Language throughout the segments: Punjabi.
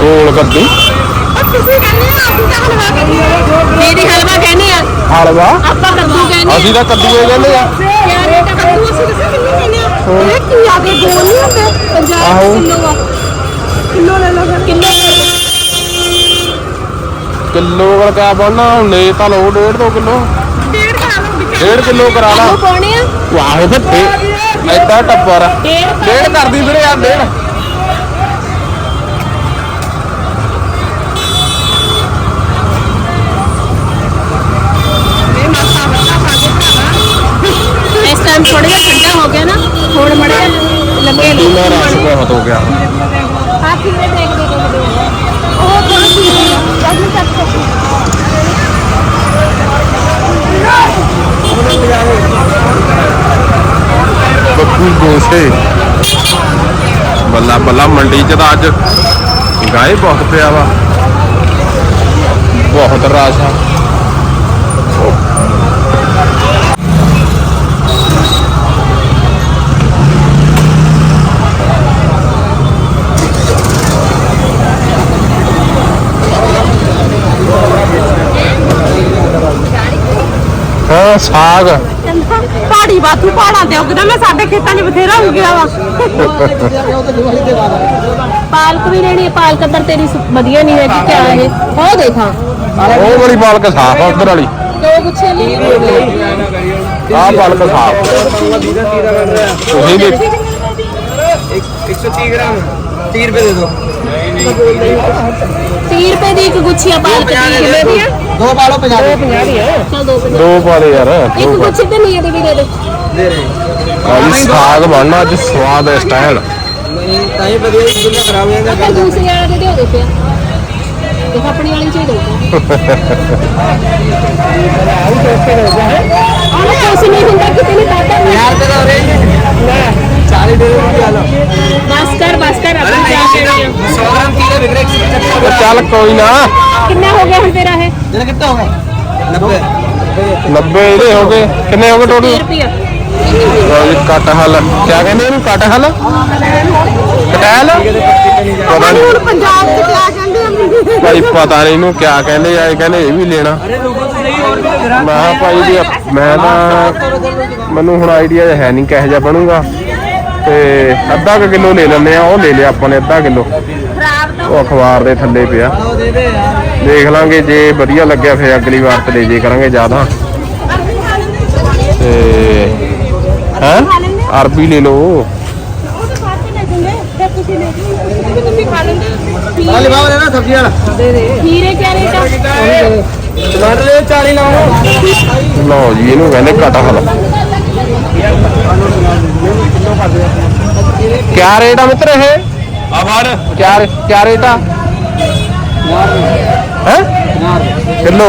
ਗੋਲ ਕੱਦੂ ਮੇਰੀ ਹਲਵਾ ਕਹਿੰਦੇ ਆ। ਹਲਵਾ? ਆਪਾਂ ਕੱਦੂ ਕਹਿੰਦੇ ਅਸੀਂ ਤਾਂ ਕੱਦੂ ਹੀ ਕਹਿੰਦੇ ਆ। ਯਾਰ ਇਹ ਤਾਂ ਕੱਦੂ ਅਸੀਂ ਦੱਸਾਂ ਕਿੰਨੇ ਕਹਿੰਦੇ ਆ। ਇਹ ਕੀ ਆ ਗਏ? ਗੋਲ ਨਹੀਂ ਹੁੰਦੇ? 50 ਆਹੋ। ਕਿਲੋ ਆ। ਕਿਲੋ ਲੈ ਲਓ ਕਿਲੋ ਕਿਲੋ ਵਾਲਾ ਕਿਆ ਹੁਣ ਲੈ ਤਾਂ ਲਓ ਡੇਢ ਦੋ ਕਿਲੋ। ਡੇਢ ਕਰਾ ਲਓ ਵਿੱਚ ਡੇਢ ਕਿਲੋ ਕਰਾ ਲਾ। ਵਾਹੋ ਫਿਰ ਤੇ ਐਡਾ ਟੱਬਰ ਆ। ਡੇਢ ਡੇਢ ਕਰਦੀ ਵੀਰੇ ਯਾਰ ਡੇਢ। ਇਹ ਮਾਸਾ ਵੱਡਾ ਪਾ ਕੇ ਭਰਾਵਾ। ਇਸ ਟਾਈਮ ਥੋੜਾ ਜਿਹਾ ਠੰਡਾ ਹੋ ਗਿਆ ਨਾ ਹੁਣ ਮੜਿਆ ਲੱਗੇ ਲੋ ਪੀਲਾ ਰਸ ਬਹੁਤ ਹੋ ਗਿਆ। ਆ ਕਿਵੇਂ ਦੇਖਦੇ ਦੇਖਦੇ ਉਹ ਥੋੜਾ ਪੀਲੀ ਆ ਜਦ ਨੂੰ ਬੱਕੂ ਗੋਸੇ। ਬੱਲਾ ਬੱਲਾ ਮੰਡੀ ਚ ਤਾਂ ਅੱਜ ਗਾਏ ਬਹੁਤ ਪਿਆ ਵਾ। ਬਹੁਤ ਰਸ਼ ਆ। ਸਾਗ। ਪਹਾੜੀ ਬਾਥੂ ਪਹਾੜਾਂ ਤੇ ਉੱਗਦਾ ਮੈਂ ਸਾਡੇ ਖੇਤਾਂ 'ਚ ਬਥੇਰਾ ਉੱਗ ਗਿਆ ਵਾ। ਪਾਲਕ ਵੀ ਲੈਣੀ ਹੈ ਪਾਲਕ ਅੰਦਰ ਤੇਰੀ ਵਧੀਆ ਨਹੀਂ ਹੈ ਕਿ ਕਿਆ ਹੈ ਉਹ ਦੇਖਾਂ ਉਹ ਵਾਲੀ ਪਾਲਕ ਸਾਫ਼ ਆ ਉਧਰ ਵਾਲੀ। ਦੋ ਗੁੱਛੇ ਲਈ ਆਹ ਪਾਲਕ ਸਾਫ਼। ਤੁਸੀਂ ਵੀ ਇੱਕ ਸੌ ਤੀਹ ਗ੍ਰਾਮ 30 ਰੁਪਏ ਦੇ ਦਿਓ 30 ਦੀ ਇੱਕ ਗੁੱਛੀ ਆ ਪਾਲਕ ਦੀ ਕਿਵੇਂ ਦੀ ਆ। ਦੋ ਪਾ ਲਓ 50 ਦੋ। ਦੋ ਪਾ ਲੈ ਯਾਰ ਇੱਕ ਕੁਛ ਤੇ ਨਹੀਂ ਇਹਦੀ ਵੀ ਦੇ ਦੇ। ਦੇ ਦੇ ਸਾਗ ਬਣਨਾ ਅੱਜ ਸਵਾਦ ਹੈ ਸਟਾਈਲ ਨਹੀਂ ਤਾਂ ਇਹ ਵਧੀਆ ਹੀ ਗੁੰਨਾ ਖਰਾਬ ਹੋ ਜਾਂਦਾ ਦੂਸਰੀ ਵਾਲਾ ਦੇ ਦਿਓ ਦੇ ਆਪਣੀ ਵਾਲੀ ਚ ਹੀ ਦੋ ਆਉਂ ਤੋਂ ਕੇ ਹੋ। ਜਾ ਆਹ ਕੁਛ ਨਹੀਂ ਹੁੰਦਾ ਯਾਰ ਤੇ ਰੋਰੇ ਨਾ दे दो क्या लो ਬਸ ਕਰ ਬਸ ਕਰ ਆਪਾਂ ਜਾ ਕੇ ਆਏ ਹਾਂ। 100 ग्राम कीड़ा बिक रहा है ਉਹ ਚੱਲ ਕੋਈ ਨਾ ਕਿੰਨਾ ਹੋ ਗਿਆ ਹੁਣ ਤੇਰਾ ਇਹ जरा कितना होगा 90 90 ਇਹਦੇ ਹੋ ਗਏ ਕਿੰਨੇ ਹੋ ਗਏ 30 ਟੋਟਲ ਰੁਪਿਆ ਲਓ ਜੀ ਕਟਹਲ ਕਿਆ ਕਹਿੰਦੇ ਇਹਨੂੰ ਕਟਹਲ ਕਟਹਲ ਪਤਾ ਨਹੀਂ ਹੁਣ ਪੰਜਾਬ ਚ ਕਿਆ ਕਹਿੰਦੇ ਆ ਭਾਈ ਪਤਾ ਨਹੀਂ ਇਹਨੂੰ ਕਿਆ ਕਹਿੰਦੇ ਆ ਇਹ ਕਹਿੰਦੇ ਇਹ ਵੀ ਲੈਣਾ अरे लोगों तो सही और भी ग्राहक ਮੈਂ ਕਿਹਾ ਭਾਈ ਜੀ ਮੈਂ ਤਾਂ ਮੈਨੂੰ ਹੁਣ ਆਈਡੀਆ ਹੈ ਨਹੀਂ ਕਿਹੋ ਜਿਹਾ ਬਣੂਗਾ ਤੇ ਅੱਧਾ ਕੁ ਕਿਲੋ ਲੈ ਲੈਂਦੇ ਆ ਉਹ ਲੈ ਲਿਆ ਆਪਾਂ ਨੇ ਅੱਧਾ ਕਿਲੋ। ਉਹ ਅਖਬਾਰ ਦੇ ਥੱਲੇ ਪਿਆ। ਦੇਖ ਲਾਂਗੇ ਜੇ ਵਧੀਆ ਲੱਗਿਆ ਫਿਰ ਅਗਲੀ ਵਾਰ ਤੇ ਲੈ ਜੇ ਕਰਾਂਗੇ ਜ਼ਿਆਦਾ। ਤੇ ਹੈ? ਅਰਬੀ ਲੈ ਲਓ। ਹਾਲੇ ਬਾਬਾ ਲੈਣਾ ਸਬਜ਼ੀ ਵਾਲਾ। ਲਓ। ਜੀ ਇਹਨੂੰ ਕਹਿੰਦੇ ਕਟਹਲ ਕਿਆ ਰੇਟ ਆ ਮਿੱਤਰ ਇਹ ਆ ਫੜ ਕਿਆ ਰੇ- ਕਿਆ ਰੇਟ ਆ ਹੈ ਕਿਲੋ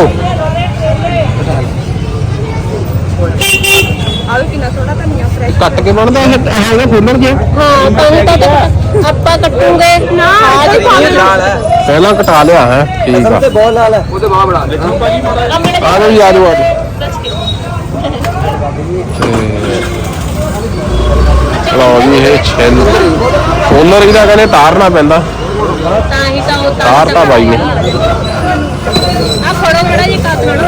ਆਹ ਕਿੰਨਾ ਸੋਹਣਾ ਧਨੀਆ ਫਰੈਸ਼ ਕੱਟ ਕੇ ਬਣਦਾ ਇਹ ਹੈਗਾ ਫੁੱਲਣ ਜੇ ਹਾਂ ਤਾਂ ਹੀ ਤਾਂ ਕੱਟ- ਆਪਾਂ ਕੱਟੂਗੇ ਨਾ ਅੱਜ लाल है ਪਹਿਲਾਂ ਕਟਾ ਲਿਆ ਹੈ ਠੀਕ ਆ सबसे बहुत लाल है वो तो भाव बढ़ा देखो ਆ ਜਾਓ ਜੀ ਆ ਜਾਓ ਆ ਜਾਓ ਤੇ ਲਓ ਜੀ ਇਹ ਛਿੱਲ ਫੁੱਲਰ ਇਹਦਾ ਕਹਿੰਦੇ ਤਾਰਨਾ ਪੈਂਦਾ। ਤਾਂ ਹੀ ਤਾਂ ਉਹ ਤਾਰ ਤਾਂ ਬਾਈ ਨੇ ਆ ਫੜੋ ਮੜਾ ਜੀ ਕੱਟ ਫੜੋ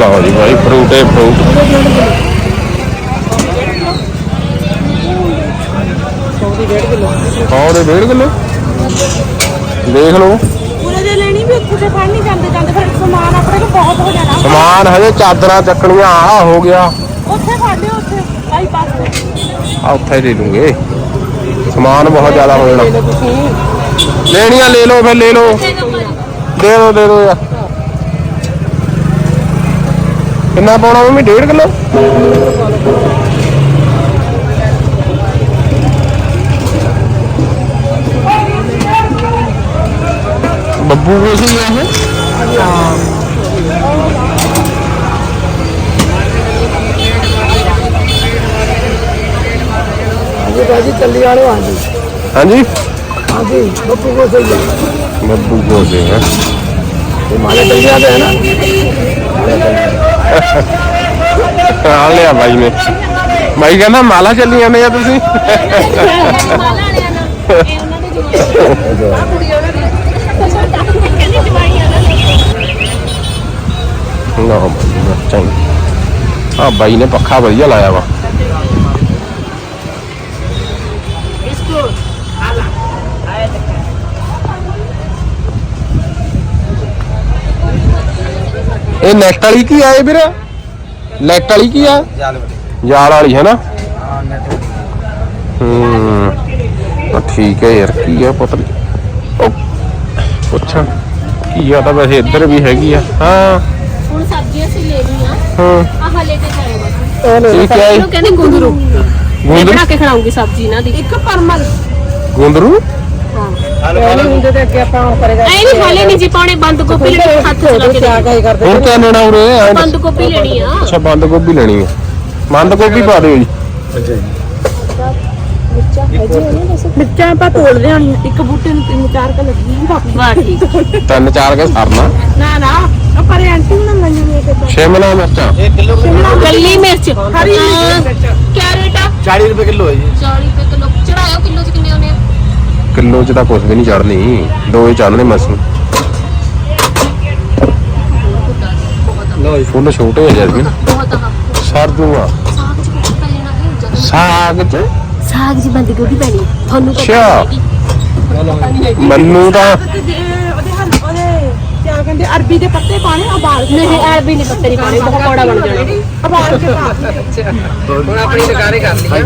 ਲਓ ਜੀ ਭਾਈ ਫਰੂਟ ਹੈ ਫਰੂਟ। ਹਾਂ ਦੇ ਡੇਢ ਕਿਲੋ। ਦੇਖ ਲਓ। ਪੂਰੇ ਦੇ ਲੈਣੀ ਵੀ ਉੱਥੇ ਤੇ ਫੜ ਨਹੀਂ ਜਾਂਦੇ ਜਾਂਦੇ ਫਿਰ ਸਮਾਨ ਆਪਣੇ ਕੋਲ ਬਹੁਤ ਹੋ ਜਾਣਾ। ਸਮਾਨ ਹਜੇ ਚਾਦਰਾਂ ਚੱਕਣੀਆਂ ਆ ਹੋ ਗਿਆ। ਉੱਥੇ ਫੜ ਲਿਓ ਉੱਥੇ ਬਾਈ ਪਾਸ ਤੇ। ਆ ਉੱਥੇ ਦੇ ਦੂੰਗੇ। ਸਮਾਨ ਬਹੁਤ ਜ਼ਿਆਦਾ ਹੋ ਜਾਣਾ। ਲੈਣੀਆਂ ਲੈ ਲਓ ਫਿਰ ਲੈ ਲਓ। ਦੇ ਦਿਓ ਦੇ ਦਿਓ ਯਾਰ। ਕਿੰਨਾ ਪਾਉਣਾ ਮੰਮੀ 1.5 ਕਿਲੋ? ਬੂਹੇ ਹੀ ਹੈ ਇਹ ਹਾਂ। ਜੀ ਬਾਜੀ ਚੱਲੀ ਵਾਲੇ ਹਾਂ ਜੀ ਹਾਂਜੀ ਹਾਂ ਜੀ ਬੱਪੂ ਕੋ ਸਹੀ ਹੈ ਬੱਬੂ ਕੋ ਦੇ ਹੈ ਤੇ ਮਾਲੇ ਚੱਲੀ ਵਾਲੇ ਹੈ ਨਾ। ਆ ਲਿਆ ਬਾਈ ਨੇ। ਬਾਈ ਕਹਿੰਦਾ ਮਾਲਾ ਚੱਲੀ ਜਾਂਦੇ ਆ ਤੁਸੀਂ? ਮਾਲਾ ਨੇ ਨਾ ਆ ਬਾਈ ਨੇ ਪੱਖਾ ਵਧੀਆ ਲਾਇਆ ਵਾ। ਇਹ ਨੈਟ ਵਾਲੀ ਕੀ ਆ ਇਹ ਵੀਰ? ਨੈਟ ਵਾਲੀ ਕੀ ਆ? ਜਾਲ ਵਾਲੀ ਹੈ ਨਾ? ਹੂੰ ਤਾਂ ਠੀਕ ਹੈ ਯਾਰ ਕੀ ਆ ਪਤਾ ਨਹੀਂ। ਉਹ ਪੁੱਛਾਂ ਕੀ ਆ ਤਾਂ ਵੈਸੇ ਇੱਧਰ ਵੀ ਹੈਗੀ ਆ। ਹਾਂ। ਹੁਣ ਸਬਜ਼ੀ ਅਸੀਂ ਲੈ ਲਈਆਂ। ਹਾਂ। ਬੰਦ ਗੋਭੀ ਬੰਦ ਗੋਭੀ ਲੈਣੀ ਆ। ਬੰਦ ਗੋਭੀ ਹੈ ਬੰਦ ਗੋਭੀ ਪਾ ਦਿਓ ਜੀ। ਮਿਰਚਾਂ ਆਪਾਂ ਤੋੜਦੇ ਹਾਂ ਇੱਕ ਬੂਟੇ ਨੂੰ ਤਿੰਨ ਚਾਰ ਕ ਲੱਗੀਆਂ ਵਾਹ ਠੀਕ। ਤਿੰਨ ਚਾਰ ਕੇ ਸਰਨਾ। ਨਾ ਨਾ। ਪਰ ਆਂਟੀ ਉਹਨਾਂ ਲਾਈਆਂ ਨੇ ਤੇ ਸ਼ਿਮਲਾ ਮਿਰਚਾਂ ਕੱਲੀ ਮਿਰਚ ਹਰੀ ਕਿਆ ਰੇਟ ਆ चालीस रुपए किलो है जी 40 ਰੁਪਏ ਕਿਲੋ ਚੜਾਇਓ ਕਿਲੋ ਚ ਕਿੰਨੇ ਆਉਣੇ ਆ ਕਿਲੋ ਚ ਤਾਂ ਕੁਝ ਵੀ ਨਹੀਂ ਚੜਨੀ ਦੋ ਹੀ ਚੜਨੇ ਮਸੂ लो ਫੁੱਲ ਛੋਟੇ ਹੋ ਜਾਂਦੇ ਨਾ ਬਹੁਤ ਆ ਸਰ ਦੂੰਗਾ ਸਾਗ ਚ ਕੁਝ ਪੈ ਜਾਣਾ ਹੈ ਜਦੋਂ ਸਾਗ ਚ ਸਾਗ ਜੀ ਬੰਦ ਗੋਭੀ ਪੈਣੀ ਤੁਹਾਨੂੰ ਤਾਂ ਅੱਛਾ। ਮੈਨੂੰ ਤਾਂ ਕਹਿੰਦੇ ਅਰਬੀ ਦੇ ਪੱਤੇ ਪਾਣੇ ਉਬਾਲ ਕੇ ਨਹੀਂ ਅਰਬੀ ਨਹੀਂ ਪੱਤੇ ਨਹੀਂ ਪਾਣੇ ਪਕੌੜਾ ਬਣ ਜਾਣਾ। ਉਬਾਲ ਕੇ ਪਾ ਹੁਣ ਆਪਣੀ ਦੁਕਾਨੇ ਕਰ ਲਈ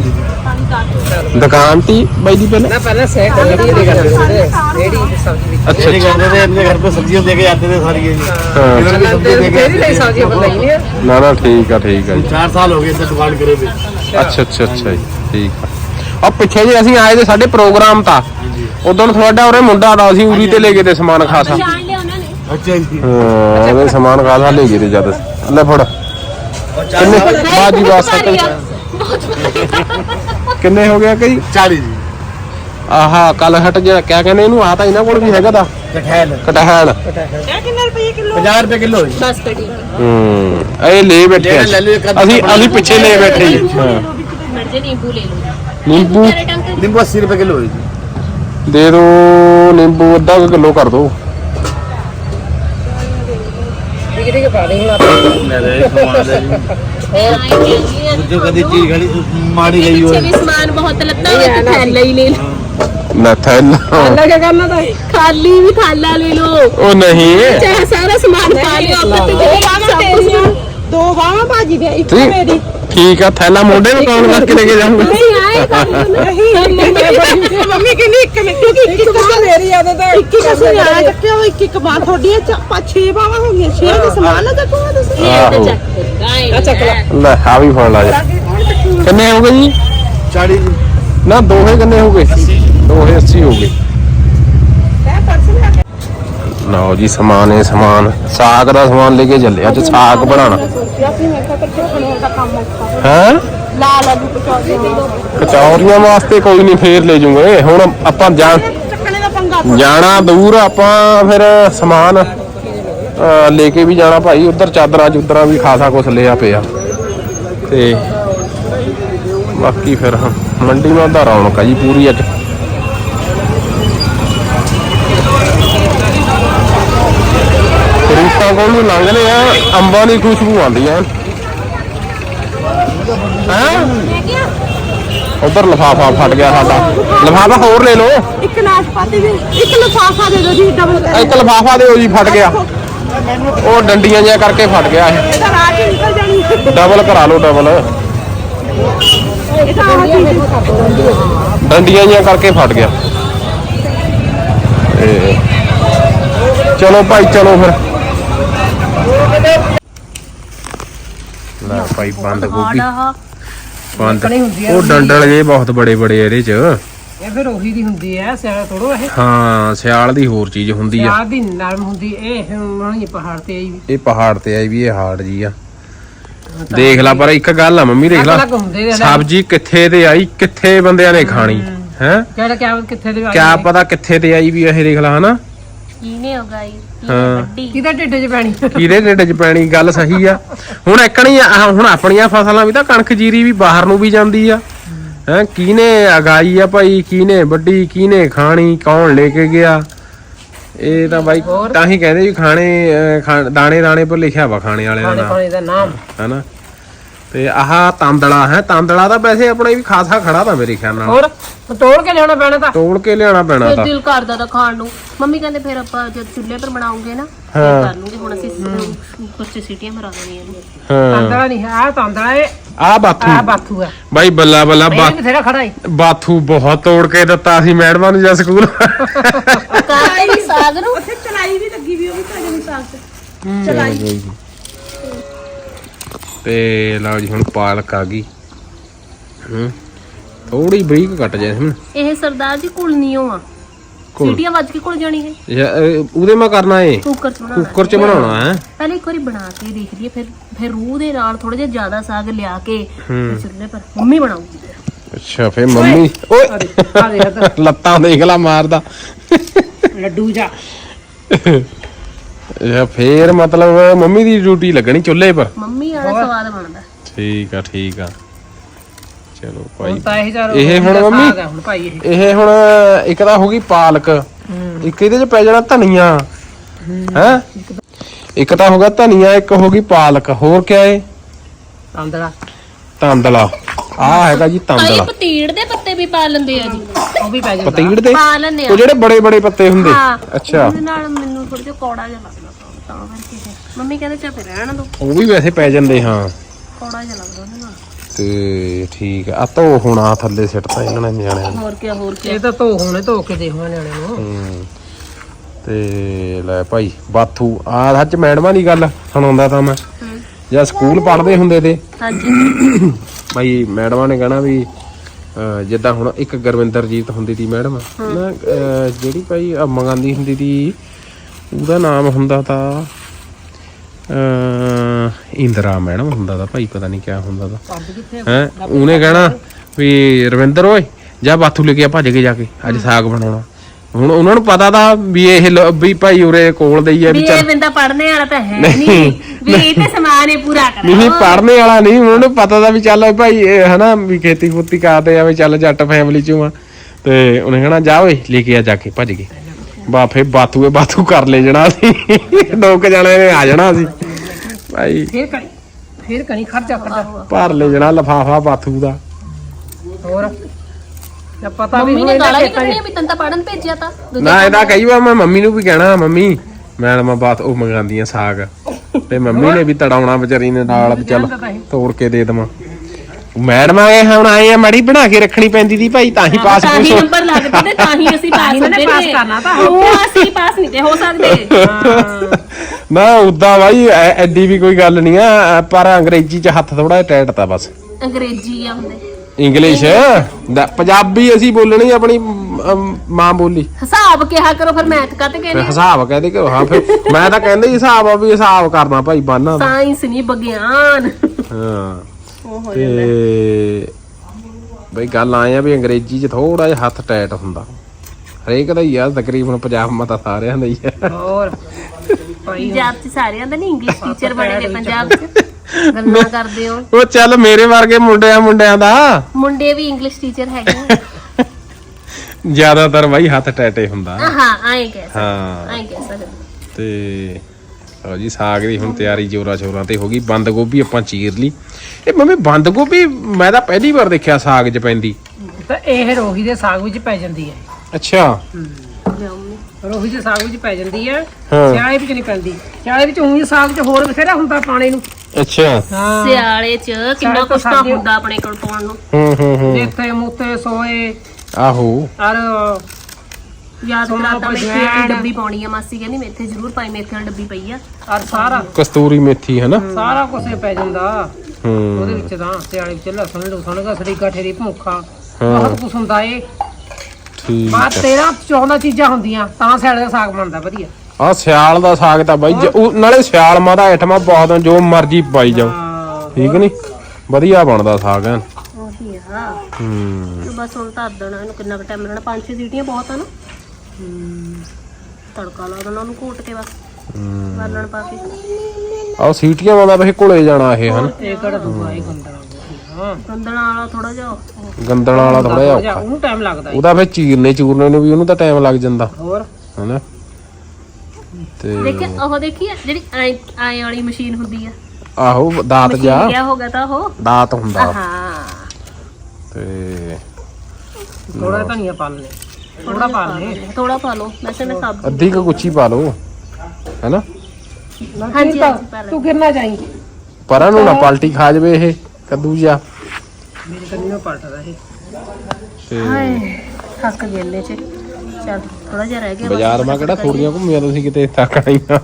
ਦੁਕਾਨ ਤੀ ਬਾਈ ਦੀ ਪਹਿਲਾਂ? ਨਾ ਪਹਿਲਾਂ ਸੈਕ ਰੇੜੀ ਦੇ ਕਰਦੇ ਹੁੰਦੇ ਰੇੜੀ ਸਬਜ਼ੀ ਵਿੱਚ। ਅੱਛਾ ਜੀ ਕਰਦੇ ਆਪਣੇ ਘਰ ਤੋਂ ਸਬਜ਼ੀਆਂ ਦੇ ਕੇ ਜਾਂਦੇ ਤੇ ਸਾਰੀਆਂ ਜੀ। ਹਾਂ। ਇਹਨਾਂ ਨੂੰ ਸਬਜ਼ੀ ਦੇ ਕੇ ਨਹੀਂ ਸਬਜ਼ੀਆਂ ਬਣਾਈ ਨਹੀਂ ਨਾ ਨਾ ਠੀਕ ਆ ਠੀਕ ਆ ਜੀ। 4 ਸਾਲ ਹੋ ਗਏ ਇੱਥੇ ਦੁਕਾਨ ਕਰੇ ਵੀ ਅੱਛਾ ਅੱਛਾ ਅੱਛਾ ਜੀ ਠੀਕ ਆ। ਆ ਪਿੱਛੇ ਜੇ ਅਸੀਂ ਆਏ ਤੇ ਸਾਡੇ ਪ੍ਰੋਗਰਾਮ ਤਾਂ। ਉਦੋਂ ਤੁਹਾਡਾ ਉਰੇ ਮੁੰਡਾ ਆਦਾ ਸੀ ਉਰੀ ਤੇ ਲੈ ਕੇ ਤੇ ਸਮਾਨ ਖਾਸਾ ਅੱਛਾ ਜੀ। ਹਾਂ ਸਮਾਨ ਕਾਹਦਾ ਲੈ ਗਏ ਤੇ ਜਦ। ਲੈ ਫੜ। ਕਿੰਨੇ? ਬਾਜੀ ਬਾਸ ਕਿੰਨੇ ਹੋ ਗਿਆ ਕਈ 40 ਜੀ। ਆਹਾ ਕੱਲ ਹਟ ਜਿਹੜਾ ਕਿਆ ਕਹਿੰਦੇ ਇਹਨੂੰ? ਆ ਤਾਂ ਇਹਨਾਂ ਕੋਲ ਵੀ ਹੈਗਾ ਦਾ ਕਟਹਿਲ ਕਟਹਿਲ ਕਿੰਨੇ ਰੁਪਏ ਕਿਲੋ? 50 ਰੁਪਏ ਕਿਲੋ ਜੀ। ਬਸ ਕੜੀ। ਹੂੰ ਇਹ ਲੈ ਬੈਠੇ ਅਸੀਂ ਅਸੀਂ ਪਿੱਛੇ ਲੈ ਬੈਠੇ ਜੀ। ਹਾਂ। ਨਿੰਬੂ ਨਿੰਬੂ ਨਿੰਬੂ 80 ਰੁਪਏ ਕਿਲੋ ਜੀ। ਦੇ ਦੋ ਨਿੰਬੂ ਅੱਧਾ ਕਿਲੋ ਕਰ ਦੋ। ਕਿਹਦੇ ਕੇ ਪਾ ਦੇ ਹੁਣ ਆਪਾਂ। ਮੇਰੇ ਸਮਾਨ ਦਾ ਜੀ ਹੋਰ ਜੋ ਕਦੇ ਚੀਜ਼ ਖੜੀ ਮਾੜੀ ਗਈ ਹੋਵੇ ਵੀ ਸਮਾਨ ਬਹੁਤ ਲੱਤਾ ਹੋਇਆ ਤੇ ਥੈਲਾ ਹੀ ਲੈ ਲਓ। ਨਾ ਥੈਲਾ ਅੱਲਾ ਕੀ ਕਰਨਾ ਤਾਂ ਖਾਲੀ ਵੀ ਖਾਲਾ ਲੈ ਲਓ। ਉਹ ਨਹੀਂ। ਚਾਹੇ ਸਾਰਾ ਸਮਾਨ ਪਾ ਲਿਓ ਆਪਾਂ ਤੇ ਦੋ ਬਾਹਾਂ ਭਾਜੀ ਦੇ ਇੱਕ ਮੇਰੀ ਠੀਕ ਆ ਥੈਲਾ ਮੋਢੇ ਨੂੰ ਕੌਣ ਕਰਕੇ ਲੈ ਕੇ ਜਾਊਗਾ। ਨਹੀਂ ਆਏ ਮੰਮੀ ਕਹਿੰਦੀ ਇੱਕ ਮਿੰਟ ਇੱਕ ਇੱਕ ਕਮਾਲ ਮੇਰੀ ਆਦਤ ਹੈ ਇੱਕ ਇੱਕ ਇੱਕ ਇੱਕ ਕਮਾਲ ਤੁਹਾਡੀ ਚਾ ਛੇ ਬਾਵਾ ਹੋ ਗਈਆਂ ਛੇ ਆ ਚੱਕ ਲੈ ਲੈ ਵੀ ਹੋ ਗਏ ਜੀ? 40 ਨਾ ਦੋਹੇ ਹੋ ਗਏ? ਦੋਹੇ 80 ਹੋ ਗਏ। ਲਓ ਜੀ ਸਮਾਨ ਹੈ ਸਮਾਨ। ਸਾਗ ਦਾ ਸਮਾਨ ਲੈ ਕੇ ਚੱਲੇ ਅੱਜ ਸਾਗ ਬਣਾਉਣਾ। ਹੈ? ਲਾਲ ਆਲੂ ਪਚੌੜੇ ਦੇ ਦਿਓ ਕਚੌਰੀਆਂ ਵਾਸਤੇ ਕੋਈ ਨਹੀਂ ਫੇਰ ਲੈ ਜੂਗੇ ਹੁਣ ਆਪਾਂ ਜਾਣ ਚੱਕਣੇ ਦਾ ਪੰਗਾ ਜਾਣਾ ਦੂਰ ਆਪਾਂ ਫਿਰ ਸਮਾਨ ਲੈ ਕੇ ਵੀ ਜਾਣਾ ਭਾਈ। ਉਧਰ ਚਾਦਰਾਂ ਚੁਦਰਾਂ ਵੀ ਖਾਸਾ ਕੁਛ ਲਿਆ ਪਿਆ। ਤੇ ਬਾਕੀ ਫਿਰ ਹਾਂ, ਮੰਡੀ ਮਾ ਦਾ ਰੌਣਕ ਆ ਜੀ ਪੂਰੀ ਅੱਜ। ਰੂਟਾਂ ਕੋਲ ਨੂੰ ਲੰਘਦੇ ਆ ਅੰਬਾਂ ਦੀ ਖੁਸ਼ਬੂ ਆਉਂਦੀ ਆ। ਹੈ? ਉਧਰ ਲਫਾਫਾ ਫਟ ਗਿਆ ਸਾਡਾ। ਲਫਾਫਾ ਹੋਰ ਲੈ ਲਓ। ਇੱਕ ਨਾਸ਼ਪਾਤੀ ਵੀ ਇੱਕ ਲਫਾਫਾ ਦੇ ਦਿਓ ਜੀ ਡਬਲ ਇੱਕ ਲਫਾਫਾ ਦਿਓ ਜੀ ਫਟ ਗਿਆ। ਉਹ ਡੰਡੀਆਂ ਜਿਹਾ ਕਰਕੇ ਫਟ ਗਿਆ ਇਹ। ਡਬਲ ਕਰਾ ਲਓ ਡਬਲ ਡੰਡੀਆਂ ਜਿਹਾ ਕਰਕੇ ਫਟ ਗਿਆ। ਚਲੋ ਭਾਈ ਚਲੋ ਫਿਰ। ਲੈ ਭਾਈ ਬੰਦ ਗੋਭੀ। ਬੰਦ। ਉਹ ਡੰਡਲ ਜੇ ਬਹੁਤ ਬੜੇ ਬੜੇ ਇਹਦੇ ਚ। ਇਹ ਫਿਰ ਉਹੀ ਦੀ ਹੁੰਦੀ ਹੈ ਸਿਆਲ ਤੋੜੋ ਇਹ। ਹਾਂ ਸਿਆਲ ਦੀ ਹੋਰ ਚੀਜ਼ ਹੁੰਦੀ ਆ। ਸਿਆਲ ਦੀ ਨਰਮ ਹੁੰਦੀ ਇਹ ਹੁਣ ਇਹ ਪਹਾੜ ਤੇ ਆਈ। ਵੀ ਇਹ ਪਹਾੜ ਤੇ ਆਈ ਵੀ ਇਹ ਹਾਰਡ ਜੀ ਆ। ਦੇਖ ਲੈ ਪਰ ਇੱਕ ਗੱਲ ਆ ਮੰਮੀ ਦੇਖ ਲੈ। ਸਬਜ਼ੀ ਕਿੱਥੇ ਤੇ ਆਈ ਕਿੱਥੇ ਬੰਦਿਆਂ ਨੇ ਖਾਣੀ ਹੈ? ਕਿਹੜਾ ਕਿਆ ਕਿੱਥੇ ਦੇ ਕਿਆ ਪਤਾ ਕਿੱਥੇ ਤੇ ਆਈ ਵੀ ਇਹ ਦੇਖ ਲਾ ਹਨਾ? ਕੀਨੇ ਉਗਾਈ ਕੀਨੇ ਹਾਂ। ਵੱਡੀ। ਕਿਹਦਾ ਢਿੱਡ 'ਚ ਪੈਣੀ? ਕਿਹਦੇ ਢਿੱਡ 'ਚ ਪੈਣੀ? ਗੱਲ ਸਹੀ ਆ। ਹੁਣ ਇੱਕਣੀ ਹੁਣ ਆਪਣੀਆਂ ਫਸਲਾਂ ਵੀ ਤਾਂ ਕਣਕ ਜੀਰੀ ਵੀ ਬਾਹਰ ਨੂੰ ਵੀ ਜਾਂਦੀ ਆ। ਹੈ ਕਿਹਨੇ ਅਗਾਈ ਆ ਭਾਈ? ਕਿਹਨੇ ਵੱਡੀ ਕਿਹਨੇ ਖਾਣੀ? ਕੌਣ ਲੈ ਕੇ ਗਿਆ? ਇਹ ਤਾਂ ਬਾਈ ਤਾਂ ਹੀ ਕਹਿੰਦੇ ਵੀ ਖਾਣੇ ਅਹ, ਦਾਣੇ ਦਾਣੇ ਪਰ ਲਿਖਿਆ ਵਾ ਖਾਣੇ ਵਾਲੇ ਦਾ ਖਾਣੇ ਦਾ ਨਾਮ। ਹੈਨਾ? ਤੇ ਆਹ ਤਾਂਦਲਾ ਹੈ ਤਾਂਦਲਾ ਤਾਂ ਵੈਸੇ ਆਪਣੇ ਵੀ ਖਾਸਾ ਖੜਾ ਤਾਂ ਮੇਰੇ ਖਿਆਲ ਨਾਲ। ਹੋਰ ਤੋੜ ਕੇ ਲਿਆਉਣਾ ਪੈਣਾ ਤਾਂ। ਤੋੜ ਕੇ ਲਿਆਣਾ ਪੈਣਾ ਤਾਂ ਦਿਲ ਕਰਦਾ ਤਾਂ ਖਾਣ ਨੂੰ। ਮੰਮੀ ਕਹਿੰਦੇ ਫਿਰ ਆਪਾਂ ਜਦ ਚੁੱਲ੍ਹੇ ਪਰ ਬਣਾਉਂਗੇ ਨਾ ਫਿਰ। ਕਰ ਲੂੰਗੇ। ਹੁਣ ਅਸੀਂ ਕੁਝ ਸੀਟੀਆਂ ਮਰਾ ਦੇਣੀਆਂ ਨੇ ਹਾਂ। ਤਾਂਦੜਾ ਨਹੀਂ ਹੈ ਆ ਤਾਂਦੜਾ ਇਹ ਆ ਬਾਥੂ। ਆ ਬਾਥੂ ਆ ਬਾਈ ਬੱਲਾ ਬੱਲਾ ਬਥੇਰਾ ਖੜਾ ਬਾਥੂ ਬਹੁਤ ਤੋੜ ਕੇ ਦਿੱਤਾ ਸੀ ਮੈਡਮਾਂ ਨੂੰ ਜਾਂ ਸਕੂਲ। ਕਾਹਦੇ ਵੀ ਸਾਗ ਨੂੰ ਉੱਥੇ ਚਲਾਈ ਵੀ ਲੱਗੀ ਵੀ ਉਹ ਵੀ ਤੁਹਾਡੇ ਨੂੰ ਸਾਗ ਤੇ ਚਲਾਈ। ਤੇ ਲਓ ਜੀ ਹੁਣ ਪਾਲਕ ਆ ਗਈ। ਹੂੰ ਥੋੜੀ ਬਰੀਕ ਕੱਟ ਜਾਏ ਹੁਣ ਇਹ ਸਰਦਾਰ ਜੀ ਕੁਲਨੀਓ ਆ। ਘੁਲ। ਸੀਟੀਆਂ ਵੱਜ ਕੇ ਕੁਲ ਜਾਣੀ ਹੈ। ਇਹ ਉਹਦੇ ਮੈਂ ਕਰਨਾ ਏ। ਕੁੱਕਰ ਚ ਬਣਾਉਣਾ। ਕੁੱਕਰ ਚ ਬਣਾਉਣਾ ਹੈ। ਪਹਿਲੇ ਇੱਕ ਵਾਰੀ ਬਣਾ ਕੇ ਦੇਖ ਲਈਏ ਫਿਰ ਫਿਰ ਰੂਹ ਦੇ ਨਾਲ ਥੋੜਾ ਜਿਹਾ ਜ਼ਿਆਦਾ ਸਾਗ ਲਿਆ ਕੇ ਚੁੱਲ੍ਹੇ ਪਰ ਮੰਮੀ ਬਣਾਉਂਗੀ ਅੱਛਾ ਫੇ ਮੰਮੀ ਓਏ! ਆ ਦੇ ਇੱਧਰ ਲੱਤਾਂ ਦੇਖ ਲਾ ਮਾਰਦਾ। ਲੱਡੂ ਜਾ। ਇਹ ਫੇਰ ਮਤਲਬ ਮੰਮੀ ਦੀ ਡਿਊਟੀ ਲੱਗਣੀ ਚੁੱਲ੍ਹੇ ਪਰ? ਮੰਮੀ ਵਾਲਾ ਸਵਾਦ ਬਣਦਾ। ਠੀਕ ਆ ਠੀਕ ਆ। ਚਲੋ ਹੁਣ ਭਾਈ ਤਾਂ ਇਹ ਹੁਣ ਮੰਮੀ? ਹੁਣ ਭਾਈ ਇਹ। ਇਹ ਹੁਣ ਇੱਕ ਤਾਂ ਹੋ ਗਈ ਪਾਲਕ। ਇੱਕ ਇਹਦੇ ਚ ਪੈ ਜਾਣਾ ਧਨੀਆ। ਹੈ। ਇੱਕ ਤਾਂ ਹੋ ਗਿਆ ਧਨੀਆ ਇੱਕ ਹੋ ਗਈ ਪਾਲਕ। ਹੋਰ ਕਿਆ ਏ? ਤਾਂਦੜਾ ਤਾਂਦਲਾ। ਆ ਹੈਗਾ ਜੀ ਤਾਂਦਲਾ। ਪਤੀੜ ਦੇ ਪੱਤੇ ਵੀ ਪਾ ਲੈਂਦੇ ਆ ਜੀ। ਉਹ ਵੀ ਪੈ ਜਾਂਦਾ। ਪਤੀੜ ਦੇ? ਪਾ ਲੈਂਦੇ ਉਹ ਆ ਜਿਹੜੇ ਬੜੇ ਬੜੇ ਪੱਤੇ ਹੁੰਦੇ। ਅੱਛਾ। ਉਹਦੇ ਨਾਲ ਮੈਨੂੰ ਥੋੜਾ ਜਿਹਾ ਕੌੜਾ ਜਿਹਾ ਲੱਗਦਾ। ਤਾਂ ਤਾਂ ਕਰਕੇ ਫਿਰ। ਮੰਮੀ ਕਹਿੰਦੇ ਚੱਲ ਫਿਰ ਰਹਿਣ ਦੋ। ਉਹ ਵੀ ਵੈਸੇ ਪੈ ਜਾਂਦੇ ਹਾਂ। ਕੌੜਾ ਜਿਹਾ ਲੱਗਦਾ ਉਹਦੇ ਨਾਲ। ਤੇ ਠੀਕ ਆ। ਆਹ ਧੋ ਹੋਣਾ ਥੱਲੇ ਸਿੱਟਤਾ ਇਹਨਾਂ ਨੇ ਨਿਆਣਿਆਂ ਨੇ। ਹੋਰ ਕੀ ਹੋਰ ਕੀ ਇਹ ਤਾਂ ਧੋ ਹੋਣੇ ਧੋ ਕੇ ਦੇਖੋ ਨਿਆਣੇ ਨੂੰ। ਹੂੰ। ਤੇ ਲੈ ਭਾਈ ਬਾਥੂ। ਆ ਸੱਚ ਮੈਡਮਾਂ ਦੀ ਗੱਲ ਸੁਣਾਉਂਦਾ ਤਾਂ ਮੈਂ। ਜਾਂ ਸਕੂਲ ਪੜ੍ਹਦੇ ਹੁੰਦੇ ਤੇ। ਹਾਂਜੀ। ਭਾਈ ਮੈਡਮਾਂ ਨੇ ਕਹਿਣਾ ਵੀ ਅਹ, ਜਿੱਦਾਂ ਹੁਣ ਇੱਕ ਗੁਰਵਿੰਦਰਜੀਤ ਹੁੰਦੀ ਸੀ ਮੈਡਮ। ਨਾ ਅਹ, ਜਿਹੜੀ ਭਾਈ ਮੰਗਾਂਦੀ ਹੁੰਦੀ ਸੀ ਉਹਦਾ ਨਾਮ ਹੁੰਦਾ ਤਾਂ ਅਹ, ਇੰਦਰਾ ਮੈਡਮ ਹੁੰਦਾ ਤਾਂ ਭਾਈ ਪਤਾ ਨਹੀਂ ਕਿਆ ਹੁੰਦਾ ਤਾਂ। ਹੈ ਉਹਨੇ ਕਹਿਣਾ ਵੀ ਰਵਿੰਦਰ ਓਏ ਜਾ ਬਾਥੂ ਲੈ ਕੇ ਆ ਭੱਜ ਕੇ ਜਾ ਕੇ ਅੱਜ ਸਾਗ ਬਣਾਉਣਾ। ਹੁਣ ਉਹਨਾਂ ਨੂੰ ਪਤਾ ਤਾਂ ਵੀ ਇਹ ਲ- ਵੀ ਭਾਈ ਉਰੇ ਕੋਲ ਦੇ ਹੀ ਆ ਵੀ ਵੀ ਇਹ ਚੱਲ। ਬੰਦਾ ਪੜਨੇ ਵਾਲਾ ਤਾਂ ਹੈ ਨਹੀਂ, ਨਹੀਂ ਵੀ ਇਹ ਤੇ ਸਮਾਨ ਹੈ ਪੂਰਾ ਨਹੀਂ ਕਰੋ ਪੜਨੇ ਵਾਲਾ ਨਹੀਂ ਉਹਨਾਂ ਨੂੰ ਪਤਾ ਤਾਂ ਵੀ ਚੱਲ ਭਾਈ ਇਹ ਹਨਾ ਵੀ ਖੇਤੀ ਖੁੱਤੀ ਕਰਦੇ ਆ ਵੀ ਚੱਲ ਜੱਟ ਫੈਮਿਲੀ ਚੋਂ ਆ। ਤੇ ਉਹਨੇ ਕਹਿਣਾ ਜਾ ਓਏ ਲੈ ਕੇ ਆ ਜਾ ਕੇ ਭੱਜ ਕੇ। ਬਾ ਫੇ ਬਾਥੂਏ ਬਾਥੂ ਕਰ ਲੈ ਜਣਾ ਸੀ। ਦੋ ਕੁ ਜਣੇ ਨੇ ਆ ਜਾਣਾ ਸੀ। ਭਾਈ ਫੇਰ ਕਣੀ ਫੇਰ ਕਣੀ ਖਰਚਾ ਕਰਦਾ ਭਰ ਲੈ ਜਣਾ ਲਫਾਫਾ ਬਾਥੂ ਦਾ। ਹੋਰ? ਤੇ ਪਤਾ ਵੀ ਮੰਮੀ ਹੁਣ ਨੇ ਇਹਦਾ ਗਾਲਾਂ ਕੱਢਣੀਆਂ ਵੀ ਤੈਨੂੰ ਤਾਂ ਪੜਨ ਭੇਜਿਆ ਤਾਂ। ਨਾ ਇਹਦਾ ਕਈ ਵਾਰ ਮੈਂ ਮੰਮੀ ਨੂੰ ਵੀ ਕਹਿਣਾ ਮੰਮੀ ਮੈਡਮਾਂ ਬਾਤ ਉਹ ਮੰਗਾਉਂਦੀਆਂ ਸਾਗ। ਤੇ ਮੰਮੀ ਨੇ ਵੀ ਤੜਾਉਣਾ ਵਿਚਾਰੀ ਨੇ ਨਾਲ ਵੀ ਚੱਲ ਤੋੜ ਕੇ ਦੇ ਦਵਾਂ। ਮੈਡਮਾਂ ਇਹ ਹੁਣ ਆਏ ਆ ਮੜੀ ਬਣਾ ਕੇ ਰੱਖਣੀ ਪੈਂਦੀ ਦੀ ਭਾਈ ਤਾਂ ਹੀ ਪਾਸ ਤਾਂ ਹੀ ਨੰਬਰ ਲੱਗਦੇ ਤੇ ਤਾਂ ਹੀ ਅਸੀਂ ਪਾਸ ਨੇ ਹੁੰਦੇ ਪਾਸ। ਕਰਨਾ ਤਾਂ। ਉਹ ਅਸੀਂ ਪਾਸ ਨਹੀਂ ਤੇ ਹੋ ਸਕਦੇ। ਨਾ ਉਦਾਂ ਬਾਈ ਐ- ਐਡੀ ਵੀ ਕੋਈ ਗੱਲ ਨਹੀਂ ਆ ਪਰ ਅੰਗਰੇਜ਼ੀ ਚ ਹੱਥ ਥੋੜਾ ਟਾਈਟ ਤਾਂ ਬਸ। ਅੰਗਰੇਜ਼ੀ ਆ ਹੁੰਦੇ ਇੰਗਲਿਸ਼ ਦਾ- ਪੰਜਾਬੀ ਅਸੀਂ ਬੋਲਣੀ ਆਪਣੀ ਮਾਂ ਬੋਲੀ। ਹਿਸਾਬ ਕਿਹਾ ਕਰੋ ਫਿਰ ਮੈਥ ਕੱਟ ਕੇ ਫਿਰ ਨੇ ਹਿਸਾਬ ਕਹਦੇ ਕਿ ਹਾਂ ਫਿਰ ਮੈਂ ਤਾਂ ਕਹਿੰਦਾ ਹੀ ਹਿਸਾਬ ਆ ਵੀ ਹਿਸਾਬ ਕਰਨਾ ਭਾਈ ਬਾਨਾ ਦਾ। ਸਾਇੰਸ ਨਹੀਂ ਵਿਗਿਆਨ। ਹਾਂ। ਤੇ ਬਈ ਗੱਲ ਆਏ ਆ ਵੀ ਅੰਗਰੇਜ਼ੀ 'ਚ ਥੋੜਾ ਜਿਹਾ ਹੱਥ ਟਾਈਟ ਹੁੰਦਾ। ਹਰੇਕ ਦਾ ਹੀ ਆ ਤਕਰੀਬਨ ਪੰਜਾਬ ਮਾ ਤਾਂ ਸਾਰਿਆਂ ਦਾ ਹੀ ਆ। ਹੋਰ? ਪੰਜਾਬ 'ਚ ਸਾਰਿਆਂ ਦਾ ਨਹੀਂ ਇੰਗਲਿਸ਼ ਟੀਚਰ ਬਣੇ ਨੇ ਪੰਜਾਬ 'ਚ। ਗੱਲਾਂ ਕਰਦੇ ਹੋ। ਉਹ ਚੱਲ ਮੇਰੇ ਵਰਗੇ ਮੁੰਡਿਆਂ ਮੁੰਡਿਆਂ ਦਾ। ਮੁੰਡੇ ਵੀ ਇੰਗਲਿਸ਼ ਟੀਚਰ ਹੈਗੇ ਜ਼ਿਆਦਾਤਰ ਬਾਈ ਹੱਥ ਟਾਈਟੇ ਹੁੰਦਾ। ਹਾਂ ਆਏ ਕਹਿ ਸਕਦੇ ਹਾਂ। ਆਏ ਕਹਿ ਸਕਦੇ। ਤੇ ਲਓ ਜੀ ਸਾਗ ਦੀ ਹੁਣ ਤਿਆਰੀ ਜੋਰਾ ਸ਼ੋਰਾਂ ਤੇ ਹੋ ਗਈ। ਬੰਦ ਗੋਭੀ ਆਪਾਂ ਚੀਰ ਲਈ। ਇਹ ਮੰਮੀ ਬੰਦ ਗੋਭੀ ਮੈਂ ਤਾਂ ਪਹਿਲੀ ਵਾਰ ਦੇਖਿਆ ਸਾਗ 'ਚ ਪੈਂਦੀ। ਤਾਂ ਇਹ ਰੋਹੀ ਦੇ ਸਾਗ ਵਿੱਚ ਪੈ ਜਾਂਦੀ ਹੈ। ਅੱਛਾ। ਰੋਹੀ ਦੇ ਸਾਗ ਵਿੱਚ ਪੈ ਜਾਂਦੀ ਹੈ। ਹਾਂ। ਸਿਆਲੇ ਵਿੱਚ ਨਹੀਂ ਪੈਂਦੀ। ਸਿਆਲੇ ਵਿੱਚ ਉਂਗੀ ਸਾਗ 'ਚ ਹੋਰ ਬਥੇਰਾ ਹੁੰਦਾ ਪਾਣੀ ਨੂੰ। ਅੱਛਾ। ਹਾਂ। ਸਿਆਲੇ 'ਚ ਕਿੰਨਾ ਕੁਛ ਤਾਂ ਹੁੰਦਾ ਆਪਣੇ ਕੋਲ ਪਾਉਣ ਨੂੰ। ਹੂੰ ਹੂੰ ਹੂੰ। ਮੇਥੇ ਮੂਥੇ ਸੋਏ। ਆਹੋ। ਔਰ ਯਾਦ ਸੋਨਾ ਕਰਾਤਾ ਮੇਥੇ ਭਜਵੈਣ। ਵਾਲੀ ਡੱਬੀ ਪਾਉਣੀ ਆ ਮਾਸੀ ਕਹਿੰਦੀ ਮੇਥੇ ਜ਼ਰੂਰ ਪਾਈ ਮੇਥੇ ਵਾਲੀ ਡੱਬੀ ਪਈ ਆ। ਔਰ ਸਾਰਾ। ਕਸਤੂਰੀ ਮੇਥੀ ਹੈ ਨਾ? ਸਾਰਾ ਕੁਝ ਪੈ ਜਾਂਦਾ। ਉਹਦੇ ਹੂੰ ਵਿੱਚ ਤਾਂ ਸਿਆਲੇ ਵਿੱਚ ਲਸਣ ਲੁਸਣ ਗਸੜੀ ਗਠੇਰੀ ਭੁੱਖਾ। ਹਾਂ। ਬਹੁਤ ਕੁਝ ਹੁੰਦਾ ਏ ਠੀਕ ਬਾਅਦ 13 14 ਚੀਜ਼ਾਂ ਹੁੰਦੀਆਂ ਤਾਂ ਸਿਆਲੇ ਦਾ ਸਾਗ ਬਣਦਾ ਵਧੀਆ। ਆ ਸਿਆਲ ਦਾ ਸਾਗ ਤਾਂ ਬਾਈ ਜ- ਉਹ- ਨਾਲੇ ਸਿਆਲ ਮਾ ਦਾ ਆਈਟਮਾਂ ਬਹੁਤ ਆ, ਜੋ ਮਰਜ਼ੀ ਪਾਈ ਜਾਓ। ਹਾਂ ਠੀਕ ਨਹੀਂ? ਵਧੀਆ ਬਣਦਾ ਸਾਗ ਐਨ। ਔਖੀ ਆ ਹੂੰ ਬਸ ਹੁਣ ਧਰ ਦੇਣਾ ਇਹਨੂੰ ਕਿੰਨਾ ਕੁ ਟਾਈਮ ਲੱਗਣਾ? ਪੰਜ ਛੇ ਸੀਟੀਆਂ ਬਹੁਤ ਆ ਨਾ। ਤੜਕਾ ਲਾ ਦੇਣਾ ਉਹਨੂੰ ਘੋਟ ਕੇ ਬਸ। ਬਾਲਣ ਪਾ ਕੇ। ਆਹ ਸੀਟੀਆਂ ਵਾਲਾ ਵੈਸੇ ਘੁਲੇ ਜਾਣਾ ਇਹ ਹਨ? ਇਹ ਕਿਹੜਾ ਦੂਆ ਇਹ ਗੰਦਲਾ ਹਾਂ ਗੰਦਣਾ ਵਾਲਾ ਥੋੜਾ ਜਿਹਾ ਗੰਦਣ ਵਾਲਾ ਥੋੜਾ ਜਿਹਾ ਔਖਾ। ਉਹਨੂੰ ਟਾਈਮ ਲੱਗਦਾ। ਉਹਦਾ ਫਿਰ ਚੀਰਨੇ ਚੂਰਨੇ ਨੂੰ ਵੀ ਉਹਨੂੰ ਤਾਂ ਟਾਈਮ ਲੱਗ ਜਾਂਦਾ। ਹੋਰ? ਹਨਾ? ਤੇ ਦੇਖਿਆ ਉਹ ਦੇਖੀ ਆ, ਜਿਹੜੀ ਐ ਐ ਵਾਲੀ ਮਸ਼ੀਨ ਹੁੰਦੀ ਆ? ਆਹੋ ਦਾਤ ਜਾ ਮਸ਼ੀਨ ਕਿਆ ਹੋ ਗਿਆ ਤਾਂ ਉਹ? ਦਾਤ ਹੁੰਦਾ। ਹਾਂ ਤੇ ਥੋੜਾ ਧਨੀਆ ਪਾ ਲੈ ਥੋੜਾ ਪਾ ਲੈ ਥੋੜਾ ਪਾ ਲਓ। ਵੈਸੇ ਮੈਂ ਸਭ ਅੱਧੀ ਕੁ ਗੁੱਚੀ ਪਾ ਲਓ। ਹੈਨਾ? ਹਾਂਜੀ ਹਾਂਜੀ ਪਾ ਲਓ। ਤੂੰ ਗਿਰਨਾ ਚਾਹੀਂ ਪਰਾਂ ਨੂੰ ਨਾ ਪਲਟੀ ਖਾ ਜਵੇ ਇਹ ਕੱਦੂ ਜਾ ਮੇਰੀ ਕੰਨੀ ਪਲਟਦਾ ਇਹ। ਤੇ ਹਾਏ ਥੱਕ ਗਏ ਇੰਨੇ ਚ। ਚੱਲ ਥੋੜਾ ਜਿਹਾ ਰਹਿ ਗਿਆ ਬਸ। ਬਾਜ਼ਾਰ ਮਾ ਕਿਹੜਾ ਥੋੜੀਆਂ ਘੁੰਮੀਆਂ ਤੁਸੀਂ ਕਿਤੇ ਤੱਕ ਆਈਆਂ।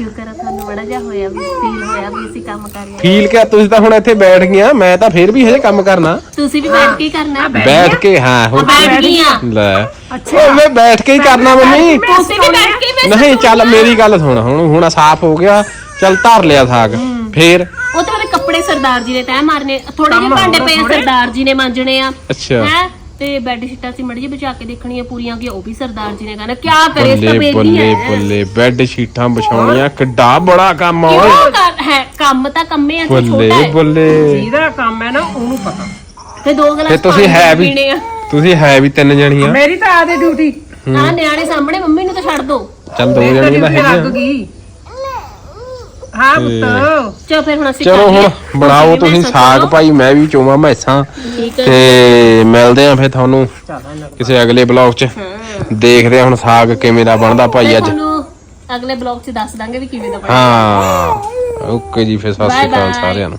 ਸ਼ੁਕਰ ਆ ਤੁਹਾਨੂੰ ਬੜਾ ਜਿਹਾ ਹੋਇਆ ਵੀ ਫੀਲ ਹੋਇਆ ਵੀ ਅਸੀਂ ਕੰਮ ਕਰ ਰਹੇ ਫੀਲ ਕਿਆ? ਤੁਸੀਂ ਤਾਂ ਹੁਣ ਇੱਥੇ ਬੈਠ ਗਈਆਂ ਮੈਂ ਤਾਂ ਫੇਰ ਵੀ ਹਜੇ ਕੰਮ ਕਰਨਾ। ਤੁਸੀਂ ਵੀ ਬੈਠ ਕੇ ਹੀ ਕਰਨਾ ਬੈਠ ਕੇ ਹਾਂ ਹੁਣ ਬੈਠ ਗਈਆਂ। ਲੈ। ਉਹ ਮੈਂ ਬੈਠ ਕੇ ਹੀ ਕਰਨਾ ਮੰਮੀ। ਤੁਸੀਂ ਵੀ ਬੈਠ ਕੇ ਹੀ ਨਹੀਂ ਚੱਲ ਮੇਰੀ ਗੱਲ ਸੁਣ ਹੁਣ ਹੁਣ ਸਾਫ਼ ਹੋ ਗਿਆ। ਚੱਲ ਧਰ ਲਿਆ ਸਾਗ। ਫੇਰ? ਉਹ ਤਾਂ ਮੇਰੇ ਕੱਪੜੇ ਸਰਦਾਰ ਜੀ ਨੇ ਤੈਅ ਮਾਰਨੇ। ਥੋੜੇ ਜਿਹੇ ਭਾਂਡੇ ਪਏ ਆ, ਸਰਦਾਰ ਜੀ ਨੇ ਮਾਂਜਣੇ ਆ। ਅੱਛਾ। ਹੈ? ਤੇ ਬੈੱਡ ਸ਼ੀਟਾਂ ਸੀ ਮੜੀ ਜਿਹੀ ਬਚਾ ਕੇ ਦੇਖਣੀਆਂ ਪੂਰੀਆਂ ਕਿ ਉਹ ਵੀ ਸਰਦਾਰ ਜੀ ਨੇ ਕਹਿਣਾ ਕੀ ਕਰੇ ਬੱਲੇ ਸਪੇਲੀ ਬੱਲੇ ਹੈ ਬੱਲੇ ਬੈੱਡ ਸ਼ੀਟਾਂ ਵਿਛਾਉਣੀਆਂ ਕਿੱਡਾ ਬੜਾ ਕੰਮ ਆ ਓਏ। ਕਿਉਂ ਕਰ ਹੈ ਕੰਮ ਤਾਂ ਕੰਮੇ ਆ ਤੇ ਬੱਲੇ ਛੋਟਾ ਹੈ। ਬੱਲੇ। ਜਿਹਦਾ ਕੰਮ ਹੈ ਨਾ ਉਹਨੂੰ ਪਤਾ। ਤੇ ਦੋ ਗਲਾਸ ਫੇ ਤੁਸੀਂ ਪਾਣੀ ਹੈ ਵੀ ਪੀਣੇ ਆ। ਤੁਸੀਂ ਹੈ ਵੀ ਤਿੰਨ ਜਣੀਆਂ। ਮੇਰੀ ਤਾਂ ਆਦੇ ਡਿਊਟੀ ਆ ਨਿਆਣੇ ਸਾਹਮਣੇ ਮੰਮੀ ਨੂੰ ਤਾਂ ਛੱਡ ਦੋ। ਚੱਲ ਦੋ ਜਣੀਆਂ ਤਾਂ ਲੱਗ ਹੈਗੀਆਂ। ਗਈ। ਹਾਂ ਪੁੱਤ। ਚਲੋ ਫਿਰ ਹੁਣ ਅਸੀਂ ਚਲੋ। ਹੁਣ ਬਣਾਓ ਤੁਸੀਂ ਸਾਗ। ਭਾਈ ਮੈਂ ਵੀ ਚੋਵਾਂ ਮੈਸਾਂ। ਤੇ ਮਿਲਦੇ ਆਂ ਫੇ ਤੁਹਾਨੂੰ ਕਿਸੇ ਅਗਲੇ ਬਲੌਗ 'ਚ। ਦੇਖਦੇ ਆਂ ਹੁਣ ਸਾਗ ਕਿਵੇਂ ਦਾ ਬਣਦਾ ਭਾਈ ਅੱਜ। ਤੁਹਾਨੂੰ ਅਗਲੇ ਬਲੌਗ 'ਚ ਦੱਸ ਦਾਂਗੇ ਵੀ ਕਿਵੇਂ ਦਾ ਬਣਿਆ ਹਾਂ। ਓਕੇ ਜੀ ਫੇ ਸਤਿ ਸ਼੍ਰੀ ਅਕਾਲ. ਸਾਰਿਆਂ ਨੂੰ।